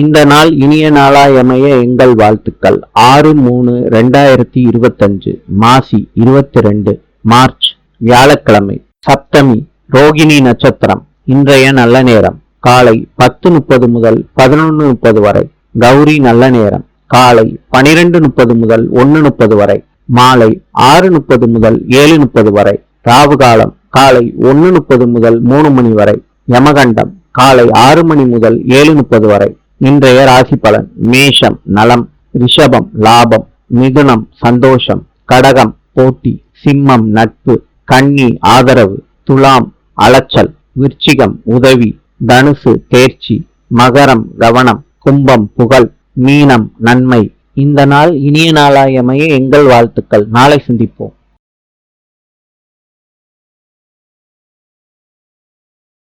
இந்த நாள் இனிய நாளாயமைய எங்கள் வாழ்த்துக்கள். ஆறு மூணு ரெண்டாயிரத்தி இருபத்தஞ்சு மாசி இருபத்தி ரெண்டு மார்ச் வியாழக்கிழமை சப்தமி ரோகிணி நட்சத்திரம் இன்றைய நல்ல நேரம். காலை பத்து முப்பது முதல் பதினொன்று முப்பது வரை கௌரி நல்ல நேரம். காலை பனிரெண்டு முப்பது முதல் ஒன்று முப்பது வரை மாலை ஆறு முப்பது முதல் ஏழு முப்பது வரை ராவு காலம் காலை ஒன்று முப்பது முதல் மூணு மணி வரை யமகண்டம் காலை ஆறு மணி முதல் ஏழு முப்பது வரை. இன்றைய ராசி பலன் மேஷம் நலம் ரிஷபம் லாபம் மிதுனம் சந்தோஷம் கடகம் போட்டி சிம்மம் நட்பு கன்னி ஆதரவு துலாம் அலைச்சல் விருச்சிகம் உதவி தனுசு தேர்ச்சி மகரம் கவனம் கும்பம் புகழ் மீனம் நன்மை. இந்த நாள் இனிய நாளாயமைய எங்கள் வாழ்த்துக்கள். நாளை சந்திப்போம்.